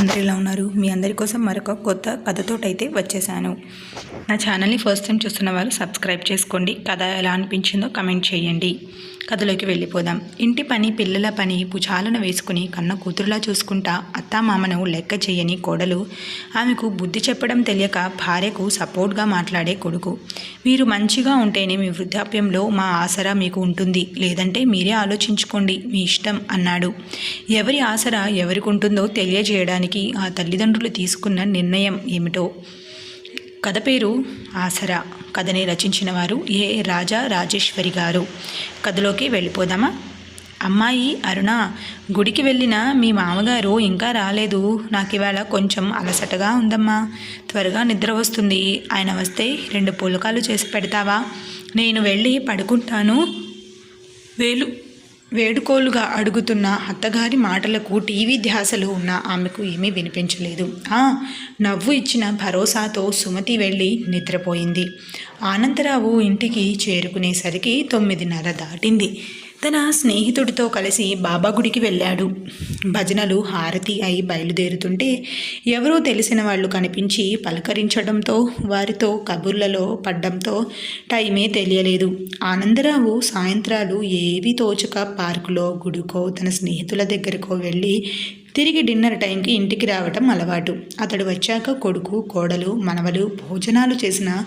అందరు ఎలా ఉన్నారు. మీ అందరి కోసం మరొక కొత్త కథతోటైతే వచ్చేసాను. నా ఛానల్ని ఫస్ట్ టైం చూస్తున్న వారు సబ్స్క్రైబ్ చేసుకోండి. కథ ఎలా అనిపించిందో కమెంట్ చేయండి. కథలోకి వెళ్ళిపోదాం. ఇంటి పని పిల్లల పని భుజాలను వేసుకుని కన్న కూతురులా చూసుకుంటా అత్తామామను లెక్క చేయని కోడలు ఆమెకు బుద్ధి చెప్పడం తెలియక భార్యకు సపోర్ట్గా మాట్లాడే కొడుకు. మీరు మంచిగా ఉంటేనే మీ వృద్ధాప్యంలో మా ఆసరా మీకు ఉంటుంది. లేదంటే మీరే ఆలోచించుకోండి. మీ ఇష్టం అన్నాడు. ఎవరి ఆసరా ఎవరికి ఉంటుందో తెలియజేయడానికి ఆ తల్లిదండ్రులు తీసుకున్న నిర్ణయం ఏమిటో. కథ పేరు ఆసరా. కథని రచించిన వారు ఏ రాజా రాజేశ్వరి గారు. కథలోకి వెళ్ళిపోదామా? అమ్మాయి అరుణ గుడికి వెళ్ళిన మీ మామగారు ఇంకా రాలేదు. నాకు ఇవాళ కొంచెం అలసటగా ఉందమ్మా. త్వరగా నిద్ర వస్తుంది. ఆయన వస్తే రెండు పులకాలు చేసి పెడతావా? నేను వెళ్ళి పడుకుంటాను. వేలు వేడుకోలుగా అడుగుతున్న అత్తగారి మాటలకు టీవీ ధ్యాసలో ఉన్న ఆమెకు ఏమీ వినిపించలేదు. ఆ నవ్వు ఇచ్చిన భరోసాతో సుమతి వెళ్ళి నిద్రపోయింది. ఆనందరావు ఇంటికి చేరుకునేసరికి తొమ్మిదిన్నర దాటింది. తన స్నేహితుడితో కలిసి బాబా గుడికి వెళ్ళాడు. భజనలు హారతి అయి బయలుదేరుతుంటే ఎవరో తెలిసిన వాళ్ళు కనిపించి పలకరించడంతో వారితో కబుర్లలో పడ్డంతో టైమే తెలియలేదు. ఆనందరావు సాయంత్రాలు ఏవి తోచక పార్కులో గుడికో తన స్నేహితుల దగ్గరకో వెళ్ళి తిరిగి డిన్నర్ టైంకి ఇంటికి రావటం అలవాటు. అతడు వచ్చాక కొడుకు కోడలు మనవలు భోజనాలు చేసిన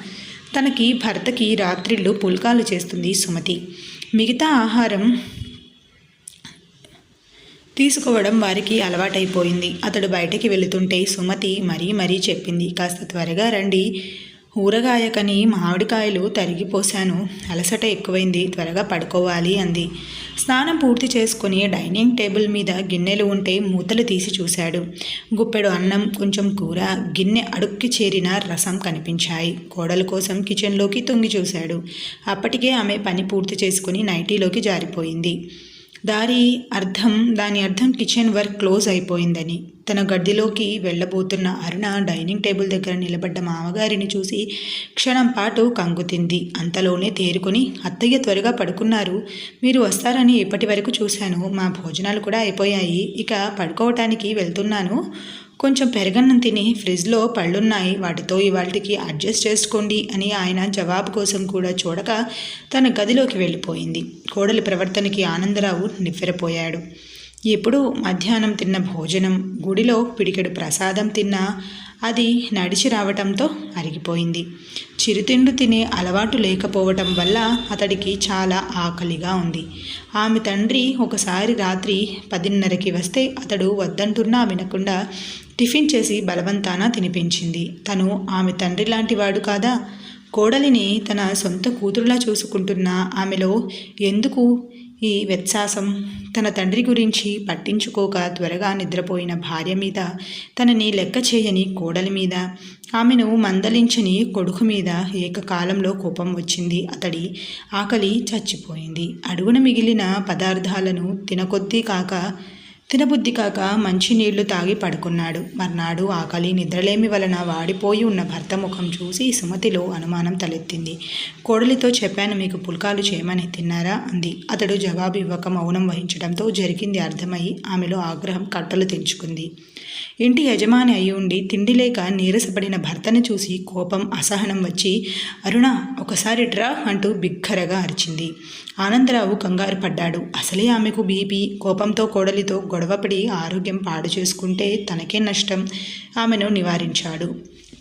తనకి భర్తకి రాత్రిళ్ళు పుల్కాలు చేస్తుంది సుమతి. మిగతా ఆహారం తీసుకోవడం వారికి అలవాటైపోయింది. అతడు బయటికి వెళుతుంటే సుమతి మరీ మరీ చెప్పింది. కాస్త త్వరగా రండి. ఊరగాయకని మామిడికాయలు తరిగిపోశాను. అలసట ఎక్కువైంది. త్వరగా పడుకోవాలి అంది. స్నానం పూర్తి చేసుకుని డైనింగ్ టేబుల్ మీద గిన్నెలు ఉంటే మూతలు తీసి చూశాడు. గుప్పెడు అన్నం కొంచెం కూర గిన్నె అడుక్కి చేరిన రసం కనిపించాయి. కోడల కోసం కిచెన్లోకి తొంగి చూశాడు. అప్పటికే ఆమె పని పూర్తి చేసుకుని నైటీలోకి జారిపోయింది. దారి అర్థం దాని అర్థం కిచెన్ వర్క్ క్లోజ్ అయిపోయిందని. తన గడ్డిలోకి వెళ్ళబోతున్న అరుణ డైనింగ్ టేబుల్ దగ్గర నిలబడ్డ మామగారిని చూసి క్షణం పాటు కంగుతింది అంతలోనే తేరుకొని అత్తయ్య త్వరగా పడుకున్నారు. మీరు వస్తారని ఇప్పటి వరకు చూశాను. మా భోజనాలు కూడా అయిపోయాయి. ఇక పడుకోవటానికి వెళ్తున్నాను. కొంచెం పెరగన్నం తిని ఫ్రిడ్జ్లో పళ్ళున్నాయి. వాటితో ఇవాళకి అడ్జస్ట్ చేసుకోండి అని ఆయన జవాబు కోసం కూడా చూడక తన గదిలోకి వెళ్ళిపోయింది. కోడలి ప్రవర్తనకి ఆనందరావు నివ్వెరపోయాడు. ఎప్పుడు మధ్యాహ్నం తిన్న భోజనం గుడిలో పిడికెడు ప్రసాదం తిన్నా అది నడిచి రావటంతో అరిగిపోయింది. చిరుతిండు తినే అలవాటు లేకపోవటం వల్ల అతడికి చాలా ఆకలిగా ఉంది. ఆమె తండ్రి ఒకసారి రాత్రి పదిన్నరకి వస్తే అతడు వద్దంటున్నా వినకుండా టిఫిన్ చేసి బలవంతాన తినిపించింది. తను ఆమె తండ్రి లాంటి వాడు కాదా? కోడలిని తన సొంత కూతురులా చూసుకుంటున్న ఆమెలో ఎందుకు ఈ వ్యత్యాసం తన తండ్రి గురించి పట్టించుకోక త్వరగా నిద్రపోయిన భార్య మీద తనని లెక్క చేయని కోడలి మీద ఆమెను మందలించని కొడుకు మీద ఏకకాలంలో కోపం వచ్చింది. అతడి ఆకలి చచ్చిపోయింది. అడుగున మిగిలిన పదార్థాలను తినకొద్దీ కాక తినబుద్ధి కాక మంచినీళ్ళు తాగి పడుకున్నాడు. మర్నాడు ఆకలి నిద్రలేమి వలన వాడిపోయి ఉన్న భర్త ముఖం చూసి సుమతిలో అనుమానం తలెత్తింది. కోడలితో చెప్పాను మీకు పుల్కాలు చేయమని తిన్నారా? అంది. అతడు జవాబు ఇవ్వక మౌనం వహించడంతో జరిగింది అర్థమై ఆమెలో ఆగ్రహం కట్టలు తెంచుకుంది. ఇంటి యజమాని అయి ఉండి తిండి లేక నీరసపడిన భర్తను చూసి కోపం అసహనం వచ్చి అరుణ ఒకసారి డ్రా అంటూ బిగ్గరగా అరిచింది. ఆనందరావు కంగారు పడ్డాడు. అసలే ఆమెకు బీపీ కోపంతో కోడలితో గొడవపడి ఆరోగ్యం పాడు చేసుకుంటే తనకే నష్టం ఆమెను నివారించాడు.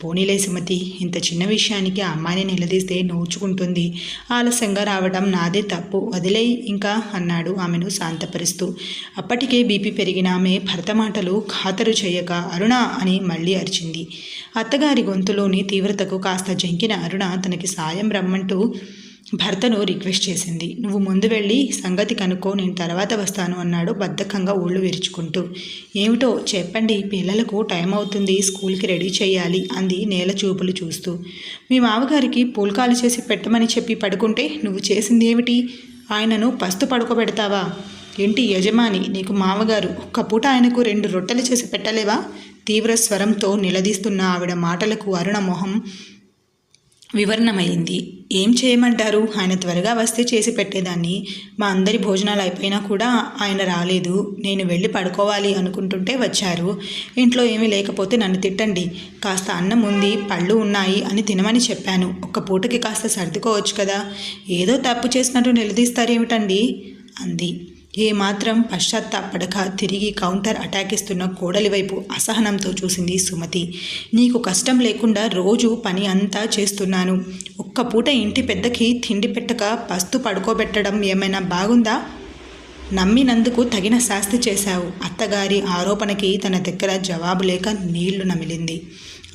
పోనీలే సుమతి ఇంత చిన్న విషయానికి ఆ అమ్మాయిని నిలదీస్తే నోచుకుంటుంది. ఆలస్యంగా రావడం నాదే తప్పు. వదిలే ఇంకా అన్నాడు ఆమెను శాంతపరుస్తూ. అప్పటికే బీపీ పెరిగిన ఆమె భర్త మాటలు ఖాతరు చేయక అరుణ అని మళ్ళీ అరిచింది. అత్తగారి గొంతులోని తీవ్రతకు కాస్త జంకిన అరుణ తనకి సాయం రమ్మంటూ భర్తను రిక్వెస్ట్ చేసింది. నువ్వు ముందు వెళ్ళి సంగతి కనుక్కో నేను తర్వాత వస్తాను అన్నాడు బద్ధకంగా ఊళ్ళు విరుచుకుంటూ. ఏమిటో చెప్పండి పిల్లలకు టైం అవుతుంది స్కూల్కి రెడీ చేయాలి అంది నేల చూపులు చూస్తూ. మీ మామగారికి పూల్కాలు చేసి పెట్టమని చెప్పి పడుకుంటే నువ్వు చేసింది ఏమిటి? ఆయనను పస్తు పడుకోబెడతావా? ఇంటి యజమాని నీకు మామగారు ఒక్క పూట ఆయనకు రెండు రొట్టెలు చేసి పెట్టలేవా? తీవ్ర స్వరంతో నిలదీస్తున్న ఆవిడ మాటలకు అరుణ మొహం వివరణమైంది. ఏం చేయమంటారు? ఆయన త్వరగా వస్తే చేసి పెట్టేదాన్ని. మా అందరి భోజనాలు అయిపోయినా కూడా ఆయన రాలేదు. నేను వెళ్ళి పడుకోవాలి అనుకుంటుంటే వచ్చారు. ఇంట్లో ఏమీ లేకపోతే నన్ను తిట్టండి. కాస్త అన్నం ఉంది పళ్ళు ఉన్నాయి అని తినమని చెప్పాను. ఒక్క పూటకి కాస్త సర్దుకోవచ్చు కదా? ఏదో తప్పు చేసినట్టు నిలదీస్తారేమిటండి? అంది. ఏమాత్రం పశ్చాత్తాపడక తిరిగి కౌంటర్ అటాక్ ఇస్తున్న కోడలి వైపు అసహనంతో చూసింది సుమతి. నీకు కష్టం లేకుండా రోజు పని అంతా చేస్తున్నాను. ఒక్క పూట ఇంటి పెద్దకి తిండి పెట్టక పస్తు పడుకోబెట్టడం ఏమైనా బాగుందా? నమ్మినందుకు తగిన శాస్తి చేశావు. అత్తగారి ఆరోపణకి తన దగ్గర జవాబు లేక నీళ్ళు నమిలింది.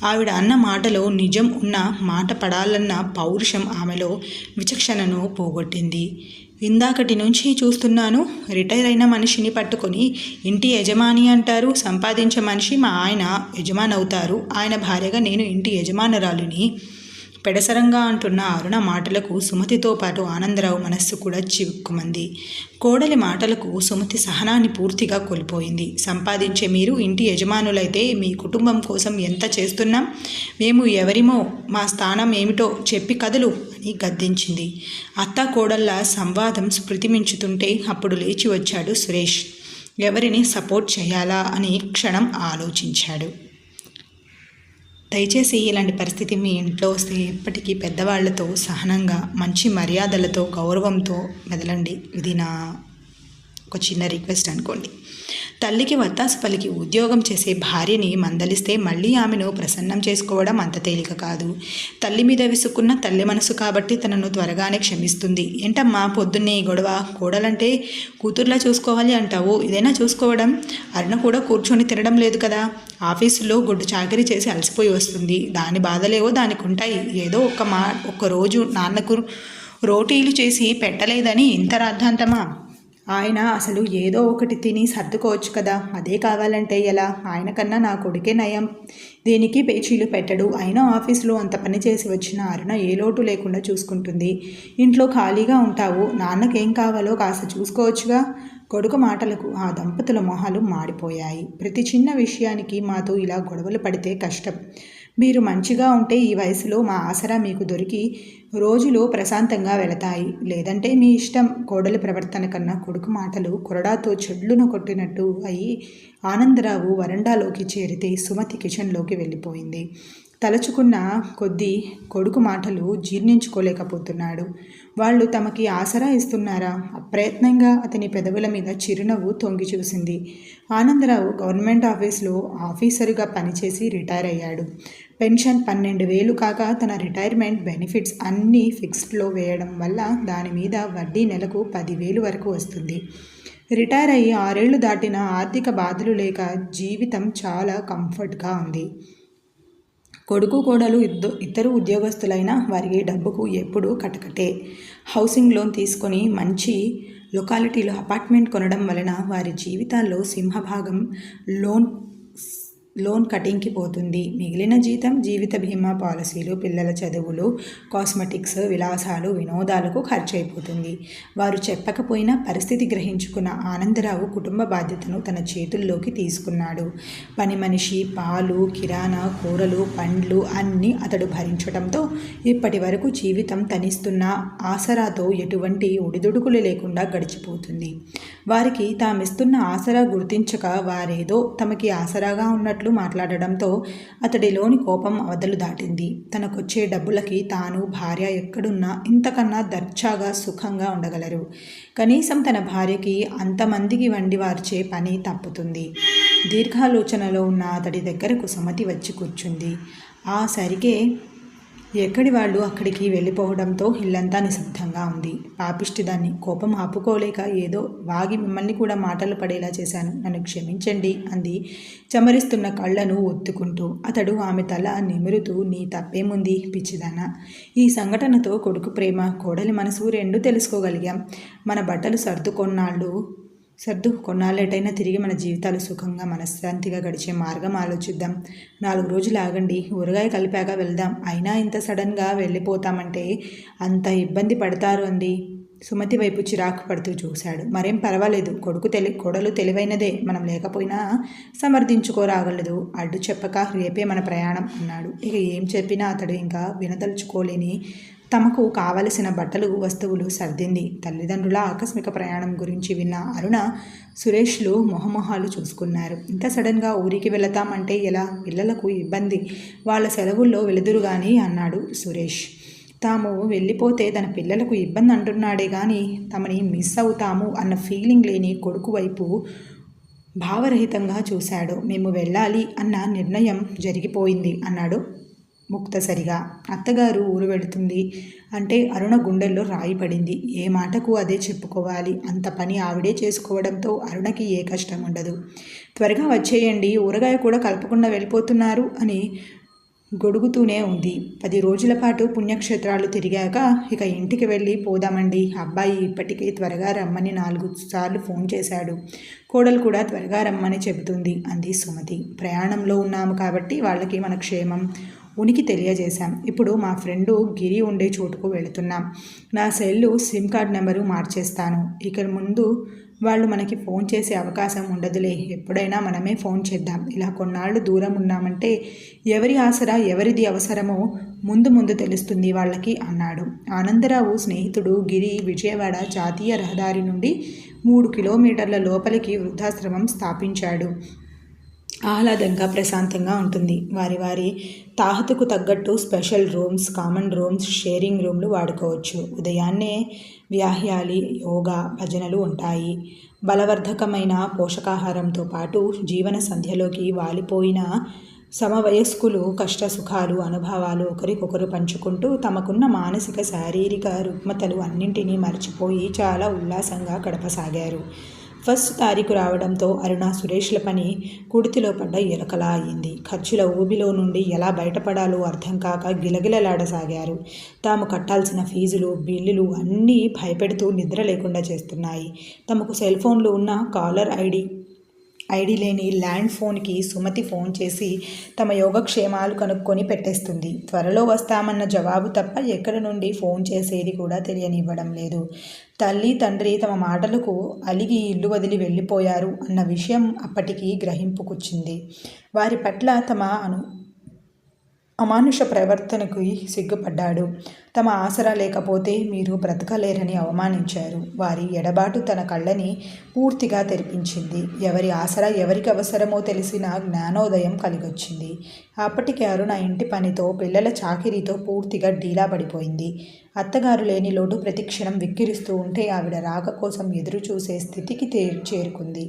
ఆవిడ అన్న మాటలో నిజం ఉన్న మాట పడాలన్న పౌరుషం ఆమెలో విచక్షణను పోగొట్టింది. ఇందాకటి నుంచి చూస్తున్నాను. రిటైర్ అయిన మనిషిని పట్టుకొని ఇంటి యజమాని అంటారు. సంపాదించే మనిషి మా ఆయన యజమాని అవుతారు ఆయన భార్యగా నేను ఇంటి యజమానురాలిని. పెడసరంగా అంటున్న అరుణ మాటలకు సుమతితో పాటు ఆనందరావు మనస్సు కూడా చిక్కుమంది కోడలి మాటలకు సుమతి సహనాన్ని పూర్తిగా కోల్పోయింది. సంపాదించే మీరు ఇంటి యజమానులైతే మీ కుటుంబం కోసం ఎంత చేస్తున్నాం? మేము ఎవరిమో మా స్థానం ఏమిటో చెప్పి కదలు. అని గద్దించింది. అత్త కోడళ్ళ సంవాదం స్మృతిమించుతుంటే అప్పుడు లేచి వచ్చాడు సురేష్. ఎవరిని సపోర్ట్ చేయాలా అని క్షణం ఆలోచించాడు. దయచేసి ఇలాంటి పరిస్థితి మీ ఇంట్లో వస్తే ఎప్పటికీ పెద్దవాళ్ళతో సహనంగా మంచి మర్యాదలతో గౌరవంతో మెదలండి. ఇది నా ఒక చిన్న రిక్వెస్ట్ అనుకోండి. తల్లికి వత్తాసు పలికి ఉద్యోగం చేసే భార్యని మందలిస్తే మళ్ళీ ఆమెను ప్రసన్నం చేసుకోవడం అంత తేలిక కాదు. తల్లి మీద విసుక్కున్న తల్లి మనసు కాబట్టి తనను త్వరగానే క్షమిస్తుంది. ఏంటమ్మా పొద్దున్నే గొడవ? కూడలంటే కూతుర్లా చూసుకోవాలి అంటావు? ఇదైనా చూసుకోవడం? అరుణ కూడా కూర్చొని తినడం లేదు కదా? ఆఫీసులో గుడ్డు చాకరీ చేసి అలసిపోయి వస్తుంది. దాని బాధలేవో దానికి ఉంటాయి ఏదో ఒక మా రోజు నాన్నకు రోటీలు చేసి పెట్టలేదని ఇంత రాద్ధాంతమా? ఆయన అసలు ఏదో ఒకటి తిని సర్దుకోవచ్చు కదా. అదే కావాలంటే ఎలా? ఆయన కన్నా నా కొడుకే నయం. దీనికి పేచీలు పెట్టడు. అయినా ఆఫీసులో అంత పని చేసి వచ్చిన అరుణ ఏ లోటు లేకుండా చూసుకుంటుంది. ఇంట్లో ఖాళీగా ఉంటావు. నాన్నకేం కావాలో కాస్త చూసుకోవచ్చుగా. కొడుకు మాటలకు ఆ దంపతుల మొహాలు మాడిపోయాయి. ప్రతి చిన్న విషయానికి మాతో ఇలా గొడవలు పడితే కష్టం. మీరు మంచిగా ఉంటే ఈ వయసులో మా ఆసరా మీకు దొరికి రోజులు ప్రశాంతంగా వెళతాయి. లేదంటే మీ ఇష్టం కోడలి ప్రవర్తన కన్నా కొడుకు మాటలు కొరడాతో చెడ్లును కొట్టినట్టు అయి ఆనందరావు వరండాలోకి చేరితే సుమతి కిచెన్లోకి వెళ్ళిపోయింది. తలచుకున్న కొద్దీ కొడుకు మాటలు జీర్ణించుకోలేకపోతున్నాడు. వాళ్ళు తమకి ఆసరా ఇస్తున్నారా? అప్రయత్నంగా అతని పెదవుల మీద చిరునవ్వు తొంగి చూసింది. ఆనందరావు గవర్నమెంట్ ఆఫీస్లో ఆఫీసరుగా పనిచేసి రిటైర్ అయ్యాడు. పెన్షన్ పన్నెండు వేలు కాక తన రిటైర్మెంట్ బెనిఫిట్స్ అన్నీ ఫిక్స్డ్లో వేయడం వల్ల దాని మీద వడ్డీ నెలకు పదివేలు వరకు వస్తుంది. రిటైర్ అయ్యి ఆరేళ్ళు దాటిన ఆర్థిక బాధలు లేక జీవితం చాలా కంఫర్ట్గా ఉంది. కొడుకు కోడలు ఇద్దరు ఇద్దరు ఉద్యోగస్తులైన వారికి డబ్బుకు ఎప్పుడూ కటకటే. హౌసింగ్ లోన్ తీసుకొని మంచి లొకాలిటీలో అపార్ట్మెంట్ కొనడం వలన వారి జీవితాల్లో సింహభాగం లోన్ లోన్ కటింగ్కి పోతుంది. మిగిలిన జీతం జీవిత బీమా పాలసీలు పిల్లల చదువులు కాస్మెటిక్స్ విలాసాలు వినోదాలకు ఖర్చు అయిపోతుంది వారు చెప్పకపోయినా పరిస్థితి గ్రహించుకున్న ఆనందరావు కుటుంబ బాధ్యతను తన చేతుల్లోకి తీసుకున్నాడు. పని మనిషి పాలు కిరాణా కూరలు పండ్లు అన్నీ అతడు భరించడంతో ఇప్పటి వరకు జీవితం తనిస్తున్న ఆసరాతో ఎటువంటి ఒడిదుడుకులు లేకుండా గడిచిపోతుంది. వారికి తామిస్తున్న ఆసరా గుర్తించక వారేదో తమకి ఆసరాగా ఉన్నట్లు మాటలు మాట్లాడడంతో అతడిలోని కోపం అవధలు దాటింది. తనకొచ్చే డబ్బులకి తాను భార్య ఎక్కడున్నా ఇంతకన్నా దర్చాగా సుఖంగా ఉండగలరు. కనీసం తన భార్యకి అంతమందికి వండి వార్చే పని తప్పుతుంది. దీర్ఘాలోచనలో ఉన్న అతడి దగ్గరకు సుమతి వచ్చి కూర్చుంది. ఆ సరిగే ఎక్కడి వాళ్ళు అక్కడికి వెళ్ళిపోవడంతో ఇల్లంతా నిశ్శబ్దంగా ఉంది. పాపిష్టి దాన్ని కోపం ఆపుకోలేక ఏదో వాగి మిమ్మల్ని కూడా మాటలు పడేలా చేశాను. నన్ను క్షమించండి అంది. చమరిస్తున్న కళ్ళను ఒత్తుకుంటూ అతడు ఆమె తల నిమురుతూ నీ తప్పేముంది పిచ్చిదానా? ఈ సంఘటనతో కొడుకు ప్రేమ కోడలి మనసు రెండు తెలుసుకోగలిగాం. మన బట్టలు సర్దుకొన్నాళ్ళు సర్దు. కొన్నాళ్ళేటైనా తిరిగి మన జీవితాలు సుఖంగా మనశ్శాంతిగా గడిచే మార్గం ఆలోచిద్దాం. నాలుగు రోజులు ఆగండి. ఊరగాయ కలిపాక వెళ్దాం. అయినా ఇంత సడన్గా వెళ్ళిపోతామంటే అంత ఇబ్బంది పడతారు అంది. సుమతి వైపు చిరాకు పడుతూ చూశాడు. మరేం పర్వాలేదు. కొడుకు తెలి కొడలు తెలివైనదే. మనం లేకపోయినా సమర్థించుకోరాగలదు అడ్డు చెప్పక రేపే మన ప్రయాణం అన్నాడు. ఇక ఏం చెప్పినా అతడు ఇంకా వినదలుచుకోలేని తమకు కావలసిన బట్టలు వస్తువులు సర్దింది. తల్లిదండ్రుల ఆకస్మిక ప్రయాణం గురించి విన్న అరుణ సురేష్లు మొహమొహాలు చూసుకున్నారు. ఇంత సడన్గా ఊరికి వెళతామంటే ఎలా? పిల్లలకు ఇబ్బంది. వాళ్ళ సెలవుల్లో వెలుదురు కానీ అన్నాడు సురేష్. తాము వెళ్ళిపోతే తన పిల్లలకు ఇబ్బంది అంటున్నాడే కానీ తమని మిస్ అవుతాము అన్న ఫీలింగ్ లేని కొడుకు వైపు భావరహితంగా చూశాడు. మేము వెళ్ళాలి అన్న నిర్ణయం జరిగిపోయింది అన్నాడు ముక్తసరిగా. అత్తగారు ఊరు వెళుతుంది అంటే అరుణ గుండెల్లో రాయి పడింది. ఏ మాటకు అదే చెప్పుకోవాలి? అంత పని ఆవిడే చేసుకోవడంతో అరుణకి ఏ కష్టం ఉండదు. త్వరగా వచ్చేయండి ఊరగాయ కూడా కలపకుండా వెళ్ళిపోతున్నారు అని గొడుగుతూనే ఉంది. పది రోజుల పాటు పుణ్యక్షేత్రాలు తిరిగాక ఇక ఇంటికి వెళ్ళి పోదామండి. అబ్బాయి ఇప్పటికే త్వరగా రమ్మని నాలుగు సార్లు ఫోన్ చేశాడు. కోడలు కూడా త్వరగా రమ్మని చెబుతుంది అంది సుమతి. ప్రయాణంలో ఉన్నాము కాబట్టి వాళ్ళకి మన క్షేమం. ఉనికి తెలియజేశాం. ఇప్పుడు మా ఫ్రెండు గిరి ఉండే చోటుకు వెళుతున్నాం. నా సెల్లు సిమ్ కార్డ్ నెంబరు మార్చేస్తాను. ఇక ముందు వాళ్ళు మనకి ఫోన్ చేసే అవకాశం ఉండదులే. ఎప్పుడైనా మనమే ఫోన్ చేద్దాం. ఇలా కొన్నాళ్ళు దూరం ఉన్నామంటే ఎవరి ఆసరా ఎవరిది అవసరమో ముందు ముందు తెలుస్తుంది వాళ్ళకి అన్నాడు. ఆనందరావు స్నేహితుడు గిరి విజయవాడ జాతీయ రహదారి నుండి మూడు కిలోమీటర్ల లోపలికి వృద్ధాశ్రమం స్థాపించాడు. ఆహ్లాదంగా ప్రశాంతంగా ఉంటుంది. వారి వారి తాహతుకు తగ్గట్టు special rooms common rooms sharing రూమ్లు వాడుకోవచ్చు. ఉదయాన్నే వ్యాహ్యాలి యోగా భజనలు ఉంటాయి. బలవర్ధకమైన పోషకాహారంతో పాటు జీవన సంధ్యలోకి వాలిపోయిన సమవయస్కులు కష్ట సుఖాలు అనుభవాలు ఒకరికొకరు పంచుకుంటూ తమకున్న మానసిక శారీరక రుగ్మతలు అన్నింటినీ మర్చిపోయి చాలా ఉల్లాసంగా గడపసాగారు. ఫస్ట్ తారీఖు రావడంతో అరుణ సురేష్ల పని కుడితిలో పడ్డ ఎలకలా అయింది. ఖర్చుల ఊబిలో నుండి ఎలా బయటపడాలో అర్థం కాక గిలగిలలాడసాగారు. తాము కట్టాల్సిన ఫీజులు బిల్లులు అన్నీ భయపెడుతూ నిద్ర లేకుండా చేస్తున్నాయి. తమకు సెల్ ఫోన్లు ఉన్న కాలర్ ఐడి ఐడి లేని ల్యాండ్ ఫోన్కి సుమతి ఫోన్ చేసి తమ యోగక్షేమాలు కనుక్కొని పెట్టేస్తుంది. త్వరలో వస్తామన్న జవాబు తప్ప ఎక్కడి నుండి ఫోన్ చేసేది కూడా తెలియనివ్వడం లేదు. తల్లి తండ్రి తమ మాటలకు అలిగి ఇల్లు వదిలి వెళ్ళిపోయారు అన్న విషయం అప్పటికి గ్రహింపుకొచ్చింది. వారి పట్ల తమ అను అమానుష ప్రవర్తనకు సిగ్గుపడ్డాడు. తమ ఆసరా లేకపోతే మీరు బ్రతకలేరని అవమానించారు. వారి ఎడబాటు తన కళ్ళని పూర్తిగా తెరిపించింది. ఎవరి ఆసరా ఎవరికి అవసరమో తెలిసిన జ్ఞానోదయం కలిగొచ్చింది. అప్పటికి అరుణ ఇంటి పనితో పిల్లల చాకిరీతో పూర్తిగా డీలా పడిపోయింది. అత్తగారు లేని లోటు ప్రతిక్షణం విక్కిరిస్తూ ఉంటే ఆవిడ రాక కోసం ఎదురు చూసే స్థితికి చేరుకుంది.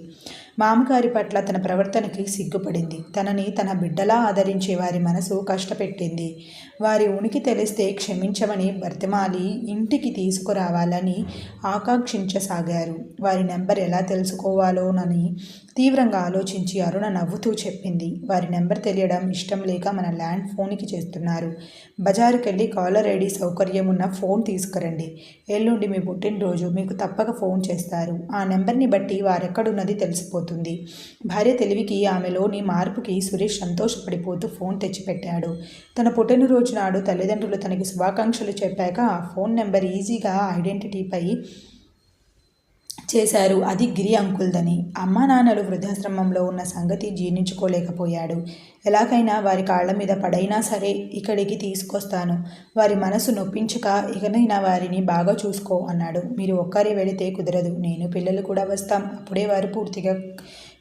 మామగారి పట్ల తన ప్రవర్తనకి సిగ్గుపడింది. తనని తన బిడ్డలా ఆదరించే వారి మనసు కష్టపెట్టింది. వారి ఉనికి తెలిస్తే క్షమించమని బర్తిమాలి ఇంటికి తీసుకురావాలని ఆకాంక్షించసాగారు. వారి నెంబర్ ఎలా తెలుసుకోవాలోనని తీవ్రంగా ఆలోచించి అరుణ నవ్వుతూ చెప్పింది. వారి నెంబర్ తెలియడం ఇష్టం లేక మన ల్యాండ్ ఫోన్కి చేస్తున్నారు. బజారుకెళ్ళి కాలర్ ఐడి సౌకర్యం ఉన్న ఫోన్ తీసుకురండి. ఎల్లుండి మీ పుట్టినరోజు మీకు తప్పక ఫోన్ చేస్తారు. ఆ నెంబర్ని బట్టి వారెక్కడున్నది తెలిసిపోతుంది. భార్య తెలివికి ఆమెలోని మార్పుకి సురేష్ సంతోషపడిపోతూ ఫోన్ తెచ్చిపెట్టాడు. తన పుట్టినరోజు నాడు తల్లిదండ్రులు తనకి శుభాకాంక్షలు చెప్పాక ఆ ఫోన్ నెంబర్ ఈజీగా ఐడెంటిటీపై చేశారు. అది గిరి అంకుల్దని. అమ్మా నాన్నలు వృద్ధాశ్రమంలో ఉన్న సంగతి జీర్ణించుకోలేకపోయాడు. ఎలాగైనా వారి కాళ్ళ మీద పడైనా సరే ఇక్కడికి తీసుకొస్తాను. వారి మనసు నొప్పించక ఇకనైనా వారిని బాగా చూసుకో అన్నాడు. మీరు ఒక్కరే వెళితే కుదరదు. నేను పిల్లలు కూడా వస్తాం. అప్పుడే వారు పూర్తిగా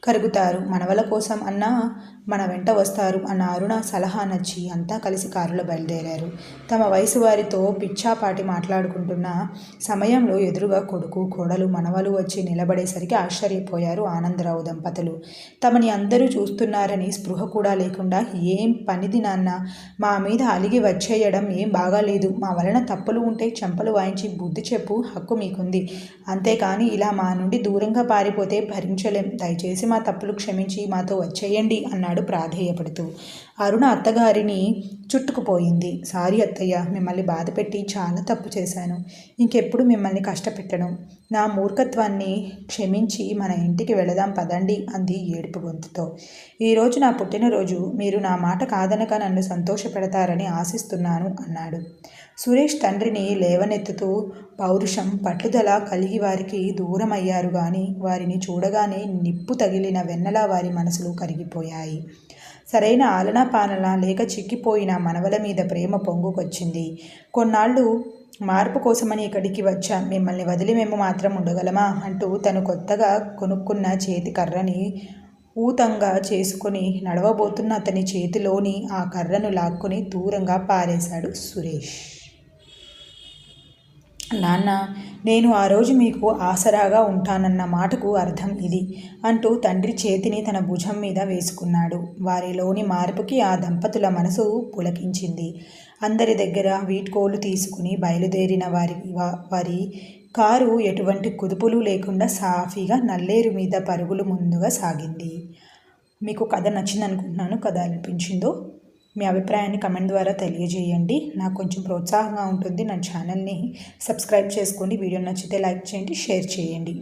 కరుగుతారు. మనవల కోసం అన్నా మన వెంట వస్తారు అన్న అరుణ సలహా నచ్చి అంతా కలిసి కారులో బయలుదేరారు. తమ వయసు వారితో పిచ్చాపాటి మాట్లాడుకుంటున్న సమయంలో ఎదురుగా కొడుకు కోడలు మనవలు వచ్చి నిలబడేసరికి ఆశ్చర్యపోయారు ఆనందరావు దంపతులు. తమని అందరూ చూస్తున్నారని స్పృహ కూడా లేకుండా ఏం పనిది నాన్న? మా మీద అలిగి వచ్చేయడం ఏం బాగాలేదు. మా వలన తప్పులు ఉంటే చెంపలు వాయించి బుద్ధి చెప్పు హక్కు మీకుంది. అంతేకాని ఇలా మా నుండి దూరంగా పారిపోతే భరించలేం. దయచేసి మా తప్పులు క్షమించి మాతో వచ్చేయండి అన్నాడు ప్రాధేయపడుతూ. అరుణ అత్తగారిని చుట్టుకుపోయింది. సారీ అత్తయ్య మిమ్మల్ని బాధపెట్టి చాలా తప్పు చేశాను. ఇంకెప్పుడు మిమ్మల్ని కష్టపెట్టను. నా మూర్ఖత్వాన్ని క్షమించి మన ఇంటికి వెళదాం పదండి అంది ఏడుపు గొంతుతో. ఈరోజు నా పుట్టినరోజు మీరు నా మాట కాదనక నన్ను సంతోషపెడతారని ఆశిస్తున్నాను అన్నాడు. సురేష్ తండ్రిని లేవనెత్తుతూ పౌరుషం పట్టుదల కలిగి వారికి దూరం అయ్యారు కానీ వారిని చూడగానే నిప్పు తగిలిన వెన్నలా వారి మనసులు కరిగిపోయాయి. సరైన ఆలనా పాలన లేక చిక్కిపోయిన మనవల మీద ప్రేమ పొంగుకొచ్చింది. కొన్నాళ్ళు మార్పు కోసమని ఇక్కడికి వచ్చా మిమ్మల్ని వదిలి మేము మాత్రం ఉండగలమా అంటూ తను కొత్తగా కొనుక్కున్న చేతి కర్రని ఊతంగా చేసుకుని నడవబోతున్న అతని చేతిలోని ఆ కర్రను లాక్కుని దూరంగా పారేశాడు సురేష్. నాన్న నేను ఆ రోజు మీకు ఆసరాగా ఉంటానన్న మాటకు అర్థం ఇది అంటూ తండ్రి చేతిని తన భుజం మీద వేసుకున్నాడు. వారిలోని మార్పుకి ఆ దంపతుల మనసు పులకించింది. అందరి దగ్గర వీట్కోలు తీసుకుని బయలుదేరిన వారి వారి కారు ఎటువంటి కుదుపులు లేకుండా సాఫీగా నల్లేరు మీద పరుగులు ముందుగా సాగింది. మీకు కథ నచ్చిందనుకుంటున్నాను. కథ అనిపించిందో మీ అభిప్రాయాన్ని కమెంట్ ద్వారా తెలియజేయండి. నాకు కొంచెం ప్రోత్సాహంగా ఉంటుంది. నా ఛానల్ని సబ్స్క్రైబ్ చేసుకోండి వీడియో నచ్చితే లైక్ చేయండి షేర్ చేయండి.